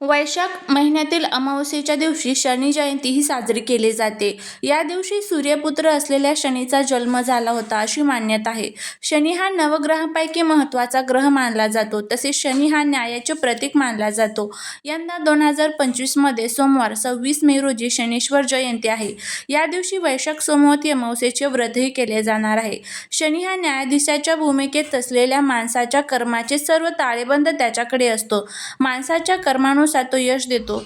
वैशाख महिन्यातील अमावस्येच्या दिवशी शनी जयंती ही साजरी केली जाते. या दिवशी सूर्यपुत्र असलेल्या शनीचा जन्म झाला होता अशी मान्यता आहे. शनी हा नवग्रहांपैकी महत्त्वाचा ग्रह मानला जातो. तसेच शनी हा न्यायाचे प्रतीक मानला जातो. यंदा दोन हजार पंचवीसमध्ये सोमवार सव्वीस मे रोजी शनीश्वर जयंती आहे. या दिवशी वैशाख सोमवती अमावस्येचे व्रतही केले जाणार आहे. शनी हा न्यायाधीशाच्या भूमिकेत असलेल्या माणसाच्या कर्माचे सर्व ताळेबंद त्याच्याकडे असतो. माणसाच्या कर्मानुसार माणूस तो यश देतो.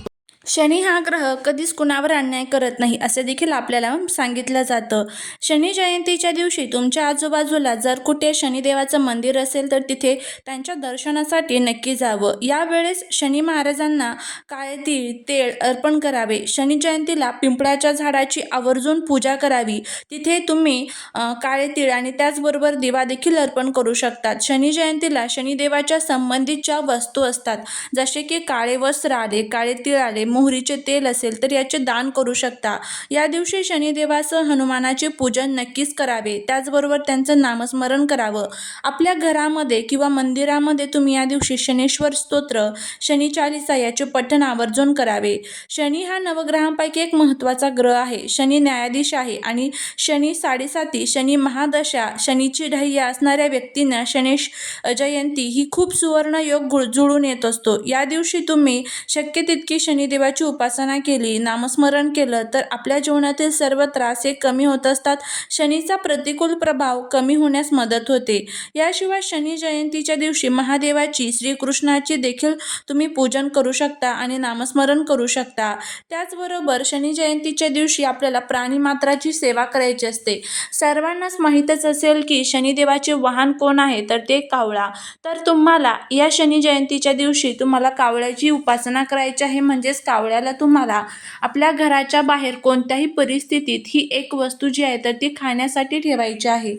शनी हा ग्रह कधीच कुणावर अन्याय करत नाही असे देखील आपल्याला सांगितलं जातं. शनी जयंतीच्या दिवशी तुमच्या आजूबाजूला जर कुठे शनिदेवाचं मंदिर असेल तर तिथे त्यांच्या दर्शनासाठी नक्की जावं. यावेळेस शनी महाराजांना काळे तीळ तेळ अर्पण करावे. शनी जयंतीला पिंपळाच्या झाडाची आवर्जून पूजा करावी. तिथे तुम्ही काळे तीळ आणि त्याचबरोबर दिवा देखील अर्पण करू शकतात. शनी जयंतीला शनिदेवाच्या संबंधितच्या वस्तू असतात जसे की काळे वस्त्र आले काळे तीळ आले मोहरीचे तेल असेल तर याचे दान करू शकता. या दिवशी शनिदेवासह हनुमानाचे पूजन नक्कीच करावे. त्याचबरोबर त्यांचं नामस्मरण करावं. आपल्या घरामध्ये किंवा मंदिरामध्ये तुम्ही या दिवशी शनेश्वर स्तोत्र शनी चालिसा याचे पठण आवर्जून करावे. शनी हा नवग्रहांपैकी एक महत्त्वाचा ग्रह आहे. शनी न्यायाधीश आहे आणि शनी साडेसाती शनी महादशा शनीची ढय्या असणाऱ्या व्यक्तींना शनेश जयंती ही खूप सुवर्ण योग जुळून येत असतो. या दिवशी तुम्ही शक्य तितकी देवाची उपासना केली नामस्मरण केलं तर आपल्या जीवनातील सर्व त्रास हे कमी होत असतात. शनीचा प्रतिकूल प्रभाव कमी होण्यास मदत होते. याशिवाय शनी जयंतीच्या दिवशी महादेवाची श्रीकृष्णाची देखील तुम्ही पूजन करू शकता आणि नामस्मरण करू शकता. त्याचबरोबर शनी जयंतीच्या दिवशी आपल्याला प्राणीमात्राची सेवा करायची असते. सर्वांनाच माहीतच असेल की शनिदेवाचे वाहन कोण आहे तर ते कावळा. तर तुम्हाला या शनी जयंतीच्या दिवशी तुम्हाला कावळ्याची उपासना करायची आहे म्हणजेच कावळ्याला तुम्हाला. आपल्या घराच्या बाहेर कोणत्याही परिस्थितीत ही एक वस्तू जी आहे तर ती खाण्यासाठी ठेवायची आहे.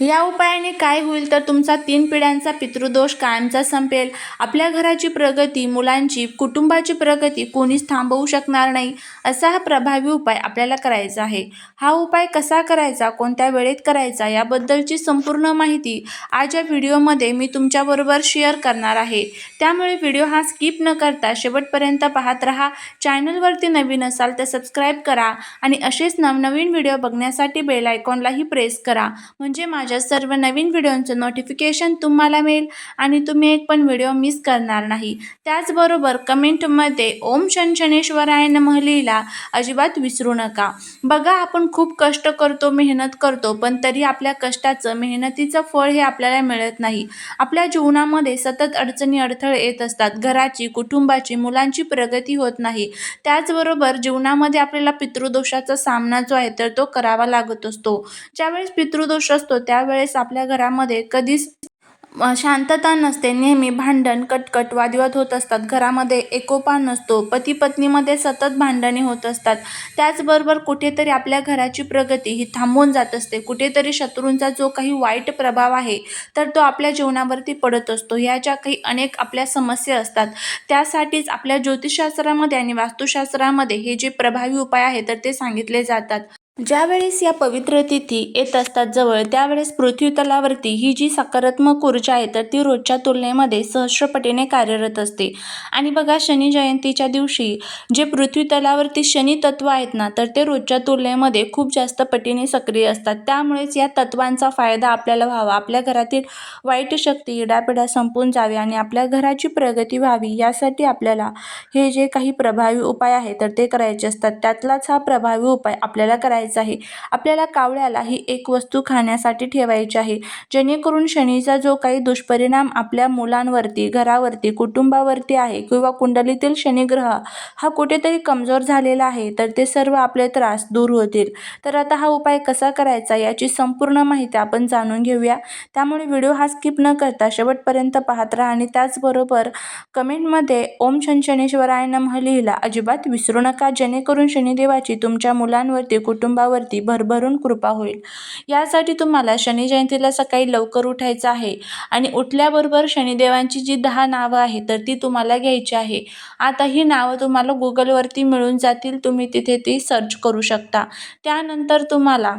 या उपायाने काय होईल तर तुमचा तीन पिढ्यांचा पितृदोष कायमचा संपेल. आपल्या घराची प्रगती मुलांची कुटुंबाची प्रगती कोणीच थांबवू शकणार नाही असा हा प्रभावी उपाय आपल्याला करायचा आहे. हा उपाय कसा करायचा कोणत्या वेळेत करायचा याबद्दलची संपूर्ण माहिती आज या व्हिडिओमध्ये मी तुमच्याबरोबर शेअर करणार आहे. त्यामुळे व्हिडिओ हा स्किप न करता शेवटपर्यंत पाहत राहा. चॅनलवरती नवीन असाल तर सबस्क्राईब करा आणि असेच नवनवीन व्हिडिओ बघण्यासाठी बेल आयकॉनलाही प्रेस करा. म्हणजे माझ्या सर्व नवीन व्हिडिओंचं नोटिफिकेशन तुम्हाला मिळेल आणि तुम्ही एक पण व्हिडिओ मिस करणार नाही. त्याचबरोबर कमेंटमध्ये ओम शनशनेश्वराय नमः लिहिला अजिबात विसरू नका. बघा आपण खूप कष्ट करतो मेहनत करतो पण तरी आपल्या कष्टाचं मेहनतीचं फळ हे आपल्याला मिळत नाही. आपल्या जीवनामध्ये सतत अडचणी अडथळे येत असतात. घराची कुटुंबाची मुलांची प्रगती होत नाही. त्याचबरोबर जीवनामध्ये आपल्याला पितृदोषाचा सामना जो आहे तर तो करावा लागत असतो. ज्यावेळेस पितृदोष असतो त्यावेळेस आपल्या घरामध्ये कधीच शांतता नसते. नेहमी भांडण कटकट वादविवाद होत असतात. घरामध्ये एकोपा नसतो. पती पत्नीमध्ये सतत भांडणे होत असतात. त्याचबरोबर कुठेतरी आपल्या घराची प्रगती ही थांबून जात असते. कुठेतरी शत्रूंचा जो काही वाईट प्रभाव आहे तर तो आपल्या जीवनावरती पडत असतो. ह्या ज्या काही अनेक आपल्या समस्या असतात. त्यासाठीच आपल्या ज्योतिषशास्त्रामध्ये आणि वास्तुशास्त्रामध्ये हे जे प्रभावी उपाय आहे तर ते सांगितले जातात. ज्यावेळेस या पवित्र तिथी येत असतात जवळ त्यावेळेस पृथ्वी तलावरती ही जी सकारात्मक ऊर्जा आहे तर ती रोजच्या तुलनेमध्ये सहस्रपटीने कार्यरत असते. आणि बघा शनी जयंतीच्या दिवशी जे पृथ्वी तलावरती शनी तत्व आहेत ना तर ते रोजच्या तुलनेमध्ये खूप जास्त पटीने सक्रिय असतात. त्यामुळेच या तत्वांचा फायदा आपल्याला व्हावा. आपल्या घरातील वाईट शक्ती इडापिडा संपून जावी आणि आपल्या घराची प्रगती व्हावी यासाठी आपल्याला हे जे काही प्रभावी उपाय आहे तर ते करायचे असतात. त्यातलाच हा प्रभावी उपाय आपल्याला करायचा आहे. आपल्याला कावळ्याला ही एक वस्तू खाण्यासाठी ठेवायची आहे. जेणेकरून शनीचा जो काही दुष्परिणाम आपल्या मुलांवरती घरावरती कुटुंबावरती आहे किंवा कुंडलीतील शनिग्रह हा कुठेतरी कमजोर झालेला आहे तर ते सर्व आपले त्रास दूर होतील. तर आता हा उपाय कसा करायचा याची संपूर्ण माहिती आपण जाणून घेऊया. त्यामुळे व्हिडिओ हा स्किप न करता शेवटपर्यंत पाहत राहा आणि त्याचबरोबर कमेंटमध्ये ओम शनशनेश्वराय नमः लिहिला अजिबात विसरू नका. जेणेकरून शनिदेवाची तुमच्या मुलांवरती कुटुंब कुटुंबावरती भरभरून कृपा होईल. यासाठी तुम्हाला शनी जयंतीला सकाळी लवकर उठायचं आहे आणि उठल्याबरोबर शनिदेवांची जी दहा नावं आहेत तर ती तुम्हाला घ्यायची आहे. आता ही नावं तुम्हाला गुगलवरती मिळून जातील तुम्ही तिथे ती सर्च करू शकता. त्यानंतर तुम्हाला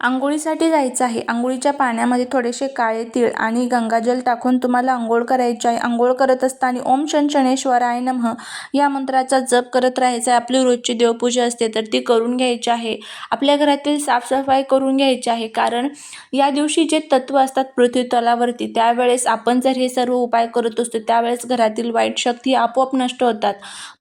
आंघोळीसाठी जायचं आहे. आंघोळीच्या पाण्यामध्ये थोडेसे काळे तीळ आणि गंगाजल टाकून तुम्हाला आंघोळ करायची आहे. आंघोळ करत असताना ओम शनशनेश्वराय नमः. या मंत्राचा जप करत राहायचा आहे. आपली रोजची देवपूजा असते तर ती करून घ्यायची आहे. आपल्या घरातील साफसफाई करून घ्यायची आहे. कारण या दिवशी जे तत्व असतात पृथ्वीतलावरती त्यावेळेस आपण जर हे सर्व उपाय करत असतो त्यावेळेस घरातील वाईट शक्ती आपोआप नष्ट होतात.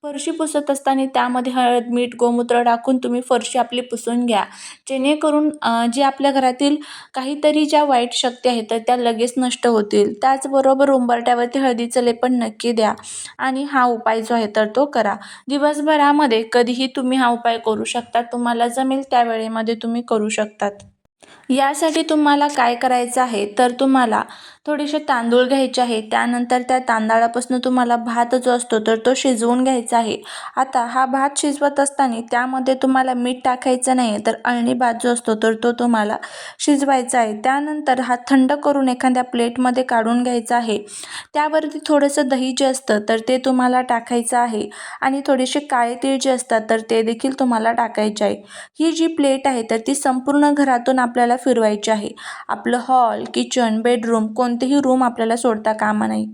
फरशी पुसत असताना त्यामध्ये हळद मीठ गोमूत्र टाकून तुम्ही फरशी आपली पुसून घ्या. जेणेकरून जे आपल्या घरातील काहीतरी ज्या वाईट शक्ती आहेत तर त्या लगेच नष्ट होतील. त्याचबरोबर उंबरट्यावरती हळदीचं लेपन नक्की द्या आणि हा उपाय जो आहे तर तो करा. दिवसभरामध्ये कधीही तुम्ही हा उपाय करू शकता. तुम्हाला जमेल त्या वेळेमध्ये तुम्ही करू शकतात. यासाठी तुम्हाला काय करायचं आहे तर तुम्हाला थोडेसे तांदूळ घ्यायचे आहे. त्यानंतर त्या तांदळापासून तुम्हाला भात जो असतो तर तो शिजवून घ्यायचा आहे. आता हा भात शिजवत असताना त्यामध्ये तुम्हाला मीठ टाकायचं नाही तर अळणी भात जो असतो तर तो तुम्हाला शिजवायचा आहे. त्यानंतर हा थंड करून एखाद्या प्लेटमध्ये काढून घ्यायचा आहे. त्यावरती थोडंसं दही जे असतं तर ते तुम्हाला टाकायचं आहे. आणि थोडेसे काळे तीळ जे असतात तर ते देखील तुम्हाला टाकायचे आहे. ही जी प्लेट आहे तर ती संपूर्ण घरातून आपल्याला फिरवायची आहे. आपलं हॉल किचन बेडरूम कोणतेही रूम आपल्याला सोडता कामा नाही.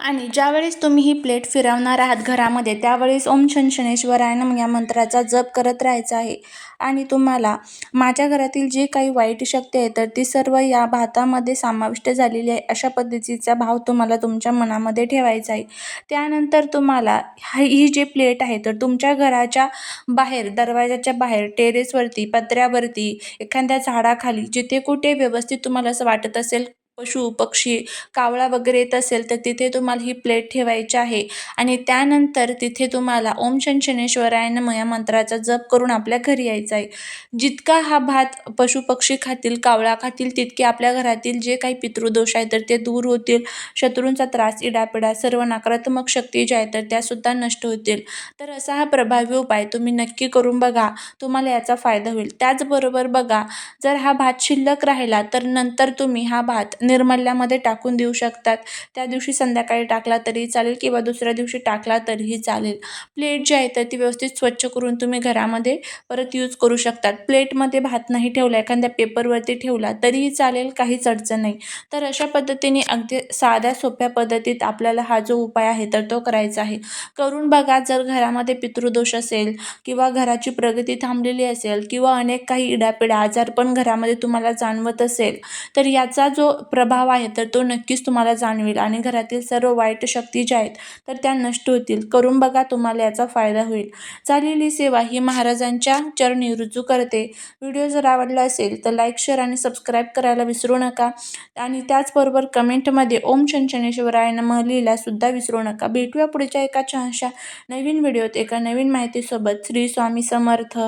आणि ज्यावेळेस तुम्ही ही प्लेट फिरवणार आहात घरामध्ये त्यावेळेस ओम शनशनेश्वराय नम या मंत्राचा जप करत राहायचा आहे. आणि तुम्हाला माझ्या घरातील जे काही वाईट शक्ती आहे तर ती सर्व या भातामध्ये समाविष्ट झालेली आहे. अशा पद्धतीचा भाव तुम्हाला तुमच्या मनामध्ये ठेवायचा आहे. त्यानंतर तुम्हाला ही जी प्लेट आहे तर तुमच्या घराच्या बाहेर दरवाजाच्या बाहेर टेरेसवरती पत्र्यावरती एखाद्या झाडाखाली जिथे कुठे व्यवस्थित तुम्हाला असं वाटत असेल पशु पक्षी कावळा वगैरे येत असेल तर तिथे तुम्हाला ही प्लेट ठेवायची आहे. आणि त्यानंतर तिथे तुम्हाला ओम शनशनेश्वराय नमः या मंत्राचा जप करून आपल्या घरी यायचं आहे. जितका हा भात पशुपक्षी खातील कावळा खातील तितके आपल्या घरातील जे काही पितृदोष आहे तर ते दूर होतील. शत्रूंचा त्रास इडापिडा सर्व नकारात्मक शक्ती ज्या आहेत तर त्यासुद्धा नष्ट होतील. तर असा हा प्रभावी उपाय तुम्ही नक्की करून बघा. तुम्हाला याचा फायदा होईल. त्याचबरोबर बघा जर हा भात शिल्लक राहिला तर नंतर तुम्ही हा भात निर्मल्यामध्ये टाकून देऊ शकतात. त्या दिवशी संध्याकाळी टाकला तरी चालेल किंवा दुसऱ्या दिवशी टाकला तरीही चालेल. प्लेट जी आहे तर ती व्यवस्थित स्वच्छ करून तुम्ही घरामध्ये परत यूज करू शकतात. प्लेटमध्ये भात नाही ठेवला एखाद्या पेपरवरती ठेवला तरीही चालेल काहीच अडचण नाही. तर अशा पद्धतीने अगदी साध्या सोप्या पद्धतीत आपल्याला हा जो उपाय आहे तर तो करायचा आहे. करून बघा जर घरामध्ये पितृदोष असेल किंवा घराची प्रगती थांबलेली असेल किंवा अनेक काही इडापिडा आजार पण घरामध्ये तुम्हाला जाणवत असेल तर याचा जो प्रभाव आहे तर तो नक्कीच तुम्हाला जाणवेल. आणि घरातील सर्व वाईट शक्ती ज्या आहेत तर त्या नष्ट होतील. करून बघा तुम्हाला याचा फायदा होईल. झालेली सेवा ही महाराजांच्या चरणी रुजू करते. व्हिडिओ जर आवडला असेल तर लाईक शेअर आणि सबस्क्राईब करायला विसरू नका. आणि त्याचबरोबर कमेंटमध्ये ओम शनशनेश्वराय नमः लिहिलासुद्धा विसरू नका. भेटूया पुढच्या एका छानशा नवीन व्हिडिओत एका नवीन माहितीसोबत. श्री स्वामी समर्थ.